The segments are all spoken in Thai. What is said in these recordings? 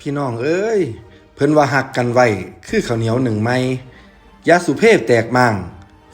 พี่น้องเอ้ย เพิ่นว่าหักกันไว้คือข้าวเหนียวหนึ่งไม้ยาสุเพพแตกมัง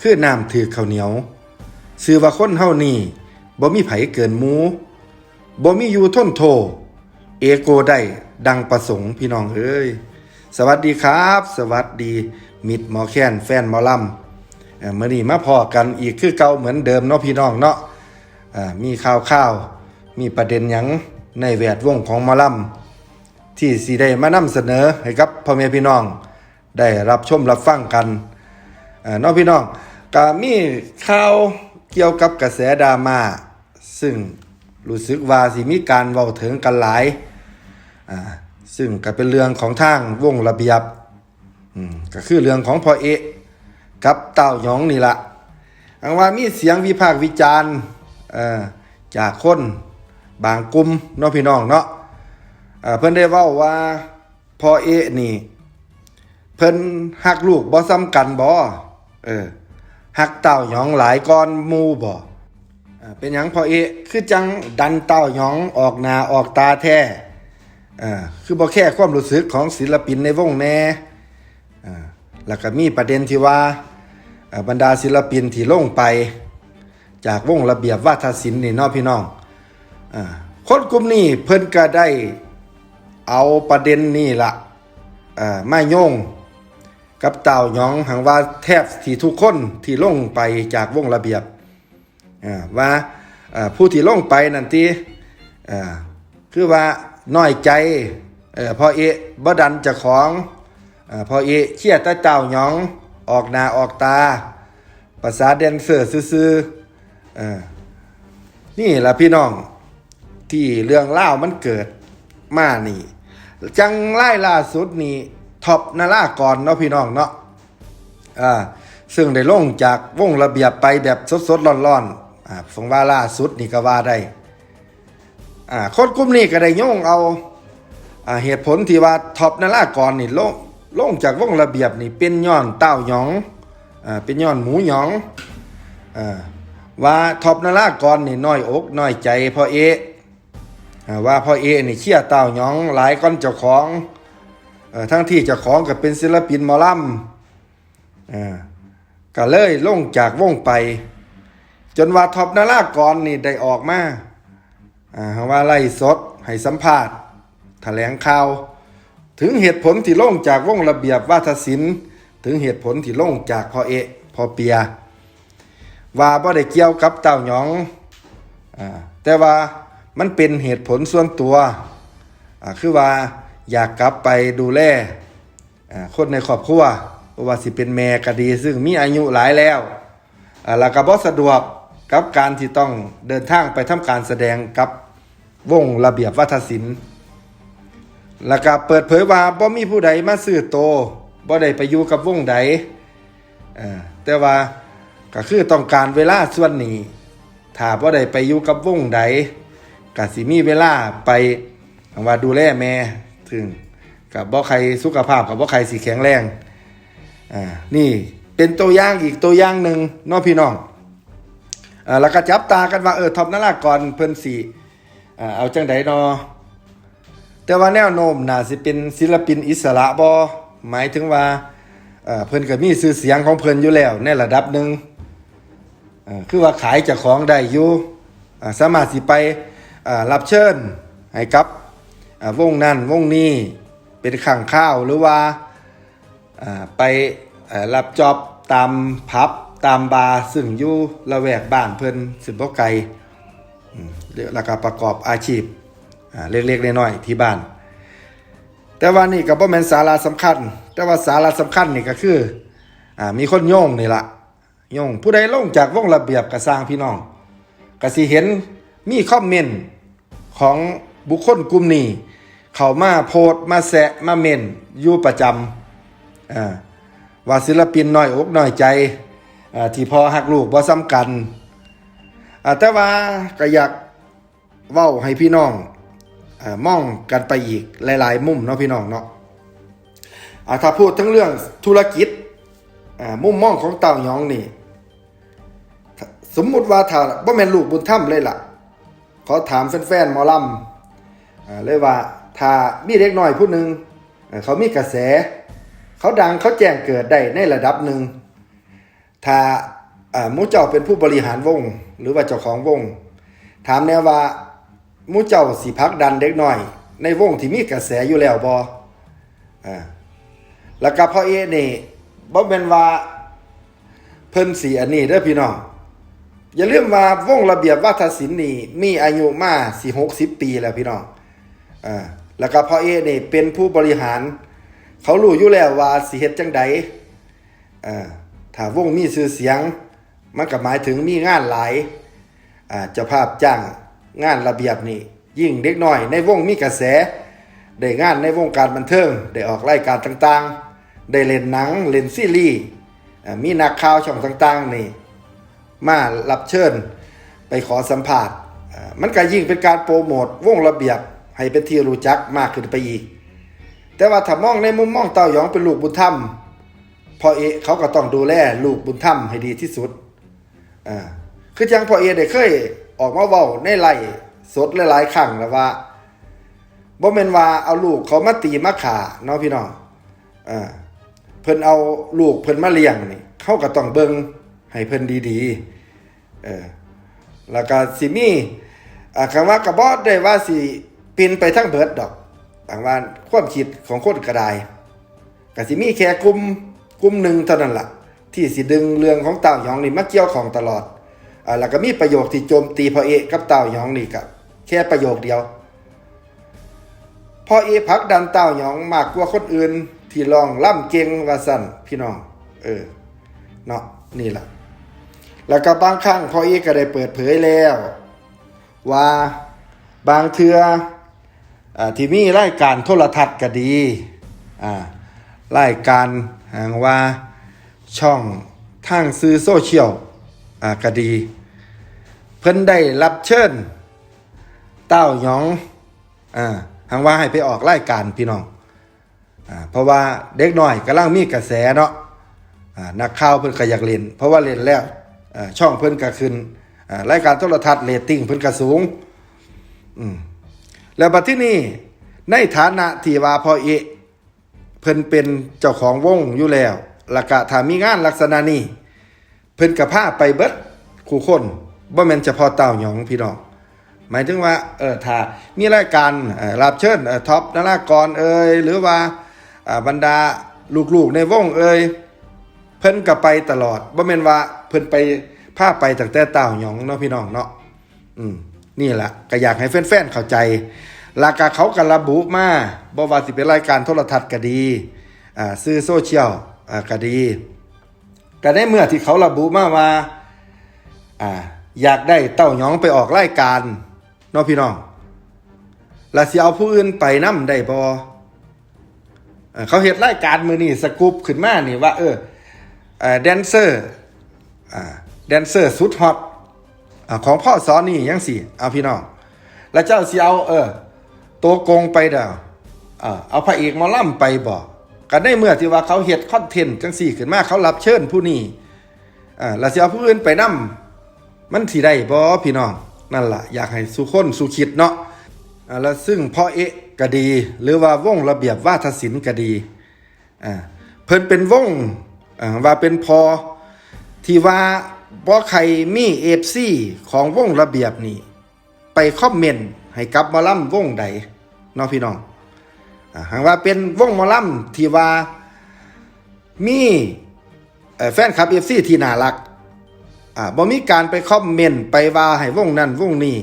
คือน้ำถือข้าวเหนียวซื้อว่าคนเฮานี่บ่มีไผเกินหมูบ่มีอยู่ทนโท เอโกได้ดังประสงค์พี่น้องเอ้ย สวัสดีครับ สวัสดี มิตรหมอแคนแฟนหมอลำเอ่อมื่อนี้มาพอกันอีกคือเก่าเหมือนเดิมเนาะพี่น้องเนาะมีข่าวข่าวมีประเด็นหยังในแวดวงของหมอลำ ที่สีได้มานำเสนอให้กับพ่อแม่พี่น้อง ได้รับชมรับฟังกันอ่าเนาะพี่น้องก็มีข่าวเกี่ยวกับกระแสดราม่าซึ่งรู้สึกว่าสิมีการเว้าถึงกันหลายอ่าซึ่งก็เป็นเรื่องของทางวงระเบียบอืมก็คือเรื่องของพ่อเอะกับเต้าหยองนี่ละอังว่ามีเสียงวิพากษ์วิจารณ์จากคนบางกลุ่มเนาะพี่น้องเนาะ เพิ่นได้เว้าว่าพ่อเอนี่ เพิ่นฮักลูกบ่ซ้ำกันบ่เออฮักเต้าหยองหลายก้อนมูบ่อ่าเป็นหยังพ่อเอคือจังดันเต้าหยองออกหน้าออกตาแท้อ่าคือบ่แค่ความรู้สึกของศิลปินในวงแน่อ่าแล้วก็มีประเด็นที่ว่าอ่าบรรดาศิลปินที่ลงไป จากวงระเบียบวาทศิลป์นี่เนาะพี่น้องอ่าคนกลุ่มนี้เพิ่นก็ได้ เอาประเด็นนี่ละอ่ามาโยงกับเต่าหยองหังว่าแทบที่ทุกคนที่ลงไปจากวงระเบียบอ่าว่าผู้ที่ลงไปนั่นที่อ่าคือว่าน้อยใจเออพอเอะบดันจะของอพอเอะเชี่ยตาเจ้าหยองออกหน้าออกตาภาษาแดนเซอร์ซื่ออนี่ละพี่น้องที่เรื่องเล่ามันเกิดมานี่ จังไล่ล่าสุดนี่ท็อปนาลากรเนาะพี่น้องเนาะอ่าซึ่งได้ลงจากวงระเบียบไปแบบสดๆร้อนๆอ่าฟงว่าล่าสุดนี่ก็ว่าได้อ่าคนกลุ่มนี้ก็ได้โยงเอาอ่าเหตุผลที่ว่าท็อปนารากรนี่ลงลงจากวงระเบียบนี่เป็นย้อนเต้าหยองอ่าเป็นย้อนหมูหยองอ่าว่าท็อปนารากรนี่น้อยอกน้อยใจพอเอ ว่าพ่อเอนี่เชี่ยเต้าหยองหลายก้อนเจ้าของทั้งที่เจ้าของก็เป็นศิลปินมอลำอ่าก็เลยลงจากวงไป จนว่าท็อปนารากรนี่ได้ออกมาว่าไล่สดให้สัมภาษณ์แถลงข่าว ถึงเหตุผลที่ลงจากวงระเบียบวาทศิลป์ถึงเหตุผลที่ลงจากพอเอะพอเปีย ว่าบ่ได้เกี่ยวกับเต้าหยองอแต่ว่า มันเป็นเหตุผลส่วนตัวคือว่าอยากกลับไปดูแลคนในครอบครัวว่าสิเป็นแม่ก็ดี ซึ่งมีอายุหลายแล้วแล้วก็บ่สะดวกกับการที่ต้องเดินทางไปทำการแสดงกับวงระเบียบวัฒนศิลป์แล้วก็เปิดเผยว่าบ่มีผู้ใดมาซื้อโตบ่ได้ไปอยู่กับวงใดแต่ว่าก็คือต้องการเวลาส่วนนี้ถ้าบ่ได้ไปอยู่กับวงใด ก็สิมีเวลาไปว่าดูแลแม่ถึงกับบ่ใครสุขภาพกับบ่ใครสิแข็งแรงอ่านี่เป็นตัวอย่างอีกตัวอย่างหนึ่งน้องพี่น้องอ่าแล้วก็จับตากันว่าเออท็อปนารากรเพิ่นสีอ่าเอาจังไดนาะแต่ว่าแนวโน้มน่าสิเป็นศิลปินอิสระบ่หมายถึงว่าเอ่อเพิ่นก็มีชื่อเสียงของเพิ่นอยู่แล้วในระดับหนึ่งอ่าคือว่าขายจากของได้อยู่อ่าสามารถสิไป รับเชิญให้กับอ่าวงนั้นวงนี้เป็นข้างข้าวหรือว่าอ่าไปอ่อรับจอบตามพับตามบาร์ซึ่งอยู่ละแวกบ้านเพิ่นสิบไกลอืมแล้วก็ประกอบอาชีพอ่าเล็กๆน้อยๆที่บ้าน แต่ว่านี่ก็บ่แม่นสาระสำคัญ แต่ว่าสาระสำคัญนี่ก็คืออ่ามีคนโยงนี่ละโยงผู้ใดลงจากวงระเบียบก็สร้างพี่น้องก็สิเห็นมีคอมเมนต์ ของบุคคลกลุ่มนี้ เขามาโพสมาแซะมาเมนอยู่ประจำว่าศิลปินน้อยอกน้อยใจที่พอหักลูกบ่ซ้ำกันอาแต่ว่าก็อยากเว้าให้พี่น้องอมองกันไปอีกหลาย ๆ มุมเนาะพี่น้องเนาะถ้าพูดทั้งเรื่องธุรกิจมุมมองของเต่าหยองนี่ สมมุติว่าถ้าบ่แม่นลูกบุญธรรมเลยล่ะ ขอถามแฟนๆหมอลำอ่าเลยว่าถ้ามีเด็กน้อยผู้หนึ่งเขามีกระแส เขาดังเขาแจ้งเกิดได้ในระดับหนึ่งถ้าอ่ามูเจ้าเป็นผู้บริหารวง หรือว่าเจ้าของวง ถามแน่ว่ามูเจ้าสิพักดันเด็กน้อย ในวงที่มีกระแสอยู่แล้วบอ่าแล้วก็พ่อเอเนี่บ่เป็นว่าเพิ่นสีอันนี้เด้อพี่น้อง อย่าลืมว่าวงระเบียบวัฒนศิลป์นี่มีอายุมาสี่หกสิบปีแล้วพี่น้องอ่าแล้วก็พ่อเอเนี่เป็นผู้บริหาร เขารู้อยู่แล้วว่าสิเฮ็ดจังใดอ่าถ้าวงมีชื่อเสียง มันก็หมายถึงมีงานหลายอ่าเจ้าภาพจ้างงานระเบียบนี่ยิ่งเด็กน้อย ในวงมีกระแส ได้งานในวงการบันเทิง ได้ออกรายการต่างๆ ได้เล่นหนังเล่นซีรีส์มีนักข่าวช่องต่างๆนี่ มารับเชิญไปขอสัมภาษณ์มันก็ยิ่งเป็นการโปรโมทวงระเบียบให้เป็นที่รู้จักมากขึ้นไปอีก แต่ว่าถ้ามองในมุมมองเต้ายองเป็นลูกบุญธรรมพ่อเอเขาก็ต้องดูแลลูกบุญธรรมให้ดีที่สุดอ่าคือจังพ่อเอได้เคยออกมาเว้าในไล่สดหลายๆครั้งแล้วว่าบ่แม่นว่าเอาลูกเขามาตีมาขาเนาะพี่น้องอ่าเพิ่นเอาลูกเพิ่นมาเลี้ยงนี่เขาก็ต้องเบิ่ง ให้เพิ่นดีๆเออแล้วก็สิมี่คำว่ากระบอได้ว่าสิปินไปทั้งเบิดดอกบางว่าความคิดของคนกระไดกสิมีแค่กลุ่มกลุ่มหนึ่งเท่านั้นละ่ะ ที่สิดึงเรื่องของเต่าหยองนี่มาเกี่ยวของตลอดอ่าแล้วก็มีประโยคที่โจมตีพ่อเอกกับเต่าหยองนี่กับแค่ประโยคเดียวพ่อเอกพักดันเต่าหยองมากกว่าคนอื่น ที่ลองล่ำเก่งว่าสั่นพี่น้อง เออเนาะนี่แหละ แล้วก็บางครั้งพ่อเอกก็ได้เปิดเผยแล้ว ว่าบางเทืออ่าที่มีรายการโทรทัศน์ก็ดีอ่ารายการหางว่าช่องทางซื้อโซเชียลก็ดี เพิ่นได้รับเชิญเต้าหยองอ่าหางว่าให้ไปออกรายการพี่น้องอ่าเพราะว่าเด็กน้อยกำลังมีกระแสเนาะอ่านักข่าวเพิ่นก็อยากเล่น เพราะว่าเล่นแล้ว ช่องเพิ่นก็ขึ้นรายการโทรทัศน์เรตติ้งเพิ่นก็สูงแล้วบัดที่นี่ในฐานะที่ว่าพ่อเอเพิ่นเป็นเจ้าของวงอยู่แล้วล้วก็ถ้ามีงานลักษณะนี้ เพิ่นกับพาไปเบิดคู่คนบ่แม่นเฉพาะเต้าหยองพี่น้องหมายถึงว่าเออถ้ามีรายการรับเชิญท็อปนารากรเอ่ยหรือว่าอ่าบรรดาลูกๆในวงเอ่ย เพิ่นก็ไปตลอดบ่แม่นว่าเพิ่นไปพาไปตั้งแต่เต้าหยองเนาะพี่น้องเนาะอืมนี่แหละก็อยากให้แฟนๆเข้าใจหลักการเขากันระบุมาบ่ว่าสิเป็นรายการโทรทัศน์ก็ดีอ่าซื้อโซเชียลอ่าก็ดีก็ได้เมื่อที่เขาระบุมาว่าอ่าอยากได้เต้าหยองไปออกรายการเนาะพี่น้องแล้วสิเอาผู้อื่นไปนํได้บ่อ่าเขาเฮ็ดรายการมื้อนี้สกู๊ปขึ้นมานี่ว่าเออ แดนเซอร์อ่าแดนเซอร์สุดฮอตของพ่อสอนนี่ยังสิเอาพี่น้อง แล้วเจ้าสิเอาเออตัวโกงไปเดาเอาพระเอกมอล่ำไปบอกกันได้เมื่อที่ว่าเขาเฮ็ดคอนเทนต์จังสี่ขึ้นมาเขารับเชิญผู้นี้อ่าแล้วสิเอาผู้อื่นไปนํมันสิได้บ่พี่น้อง นั่นล่ะอยากให้สุคนสุคิดเนาะแล้วซึ่งพ่อเอะก็ดี หรือว่าวงระเบียบวาทศิลป์ก็ดีเพิ่นเป็นวง ว่าเป็นพอที่ว่าบ่ใครมีเอฟซีของวงระเบียบนี่ไปคอมเมนต์ให้กับมอลำวงใดเนาะพี่น้องหากว่าเป็นวงมอลำที่ว่ามี่แฟนคลับเอฟซีที่น่ารักบ่มีการไปคอมเมนต์ไปว่าให้วงนั้นวงนี้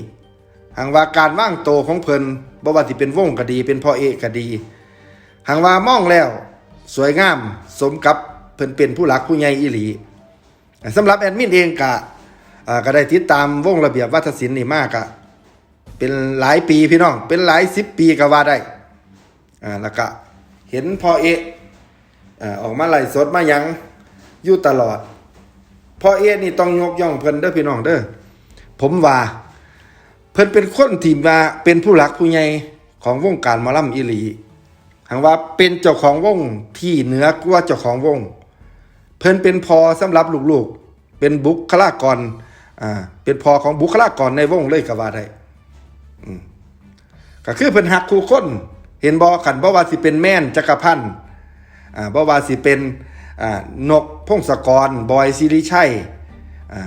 หากว่าการว่างโตของเพิ่นบ่ว่าสิเป็นวงก็ดี เป็นพ่อเอกก็ดีหากว่ามองแล้ว สวยงามสมกับ พิ่นเป็นผู้หลักผู้ใหญ่อีหลีสำหรับแอดมินเองกะก็ได้ติดตามวงระเบียบวัฒนศิลป์นี่มากอะเป็นหลายปีพี่น้อง เป็นหลายสิบปีก็ว่าได้อ่าแล้วก็เห็นพ่อเอะอออกมาไล่สดมายังอยู่ตลอดพ่อเอะนี่ต้องยกย่องเพิ่นเด้อพี่น้องเด้อผมว่าเพิ่นเป็นคนที่ว่าเป็นผู้หลักผู้ใหญ่ของวงการมอลำอีหลีหางว่าเป็นเจ้าของวงที่เหนือกว่าเจ้าของวง พิ่นเป็นพอสำหรับลูกๆ เป็นบุคลากร อ่า เป็นพอของบุคลากรในวงเลยก็ว่าได้อืมก็คือเพิ่นหักคู่คน เห็นบ่ขันบ่ว่าสิเป็นแม่นจักรพันธ์อ่าบ่ว่าสิเป็น อ่า นกพงศกร บอยสิริชัย อ่า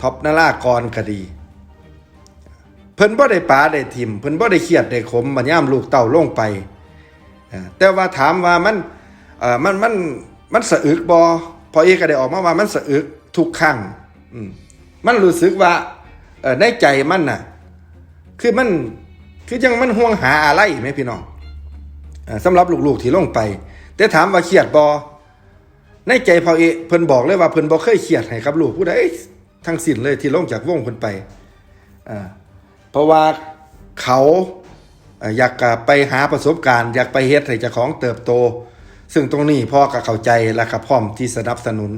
ท็อปนารากรก็ดี เพิ่นบ่ได้ปาได้ทิม เพิ่นบ่ได้เครียดได้ขมบัดยามลูกเต้าลงไปอ่าแต่ว่าถามว่ามันอ่อมัน มัน มันสะอึกบ่พอเอกก็ได้ออกมาว่ามันสะอึกทุกครั้งมันรู้สึกว่าในใจมันน่ะ คือมันคือยังมันห่วงหาอะไรไหมพี่น้องอ่าสำหรับลูกๆที่ลงไป แต่ถามว่าเครียดบ่ในใจพอเอกเพิ่นบอกเลยว่าเพิ่นบ่เคยเครียดให้กับลูกผู้ใดทั้งสิ้นเลยที่ลงจากวงเพิ่นไปเพราะว่าเขาอยากไปหาประสบการณ์ อยากไปเฮ็ดให้เจ้าของเติบโต ซึ่งตรงนี้พ่อก็เข้าใจและก็พร้อมที่สนับสนุน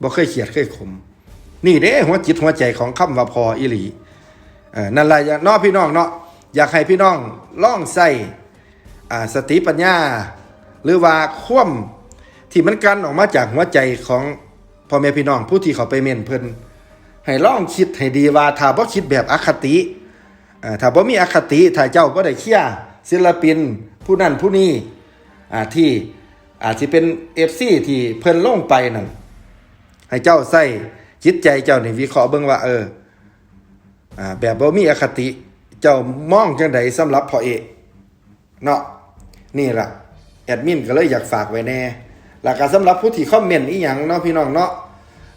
บ่เคยเขียดเคยขม นี่เด้หัวจิตหัวใจของคำว่าพออีหลีนั่นแหละอย่างเน้อพี่น้องเนาะอยากให้พี่น้องล่องใส่สติปัญญา หรือว่าคว่ำที่มันกันออกมาจากหัวใจของพ่อแม่พี่น้องผู้ที่เขาไปเมนเพิ่นให้ล่องคิดให้ดีว่าถ้าบ่คิดแบบอคติถ้าบ่มีอคติถ้าเจ้าบ่ได้เคี่ยศิลปินผู้นั้นผู้นี้ที่ อาจสิเป็น FC ที่เพิ่นลงไปนั่นให้เจ้าใส่จิตใจเจ้านี่วิเคราะห์เบิ่งว่า เอออ่าแบบบ่มีอคติ เจ้ามองจังไดสำหรับพ่อเอกเนาะนี่ล่ะแอดมินก็เลยอยากฝากไว้แน่แล้วก็สำหรับผู้ที่คอมเมนต์อีหยังเนาะพี่น้องเนาะ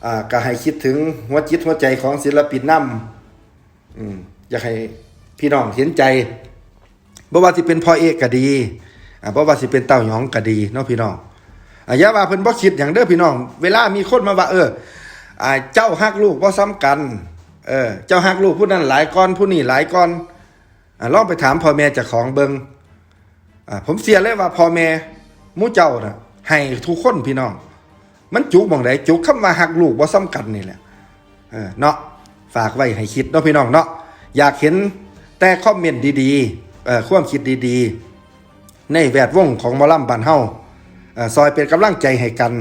อ่าก็ให้คิดถึงหัวจิตหัวใจของศิลปินนำอืมอยากให้พี่น้องเห็นใจบ่ว่าสิเป็นพ่อเอกก็ดี อ่าบ่ว่าสิเป็นเต้าหยองก็ดีเนาะพี่น้องอ่าอย่าว่าเพิ่นบ่คิดหยังเด้อพี่น้อง เวลามีคนมาว่า เอออ่าเจ้าฮักลูกบ่ซ้ำกัน เออ เจ้าฮักลูกผู้นั้นหลายก้อนผู้นี้หลายก้อนอ่าลองไปถามพ่อแม่เจ้าของเบิงอ่าผมเสียเลยว่าพ่อแม่มู่เจ้าน่ะให้ทุกคนพี่น้อง มันจุกมองใดจุกคำว่าหักลูกว่าซ้ำกันนี่แหละเออเนาะฝากไว้ให้คิดเนาะพี่น้องเนาะอยากเห็นแต่คอมเมนต์ดีๆเอ่อความคิดดีๆ ในแวดวงของมอลำบ้านเฮาซอยเป็นกำลังใจให้กัน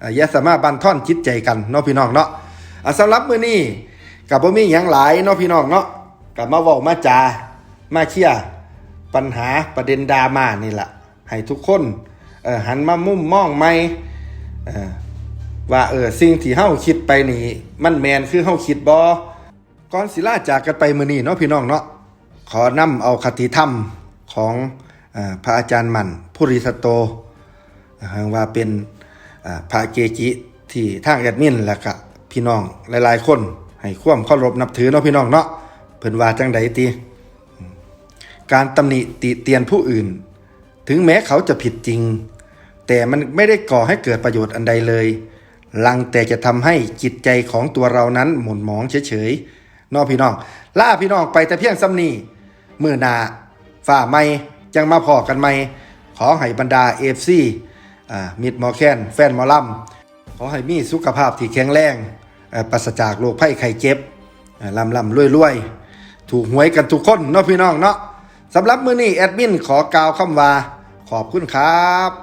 เอ่ออย่าสามารถบันท่อนจิตใจกันเนาะพี่น้องเนาะสำหรับมื้อนี้กับบ่มีหยังหลายเนาะพี่น้องเนาะกับมาเว้ามาจามาเคลียร์ปัญหาประเด็นดราม่านี่แหละให้ทุกคนหันมามุมมองใหม่เอ่อว่าเออสิ่งที่เฮาคิดไปนี่มันแมนคือเฮาคิดบ่ก่อนสิลาจากกันไปมื้อนี้เนาะพี่น้องเนาะขอนำเอาคติธรรมของ พระอาจารย์มั่นผู้ริสโตว่าเป็นพระเกจิที่ทางแอดมินแล้วก็พี่น้องหลายๆ คนให้ความเคารพนับถือเนาะพี่น้องเนาะเพิ่นว่าจังใดติการตำหนิติเตียนผู้อื่น ถึงแม้เขาจะผิดจริง แต่มันไม่ได้ก่อให้เกิดประโยชน์อันใดเลย ลังแต่จะทำให้จิตใจของตัวเรานั้นหม่นหมองเฉยๆเนอพี่น้อง ล่าพี่น้องไปแต่เพียงซ้ำนี้มือนาฝ่าไม่ จังมาพอกันไหมขอให้บรรดาเอฟซีมิดหมอแคนแฟนหมอลำขอให้มีสุขภาพที่แข็งแรงปราศจากโรคไข้ไข้เจ็บลำลำรวยรวยถูกหวยกันทุกคนเนาะพี่น้องเนาะสำหรับมื้อนี้แอดมินขอกล่าวคำว่าขอบคุณครับ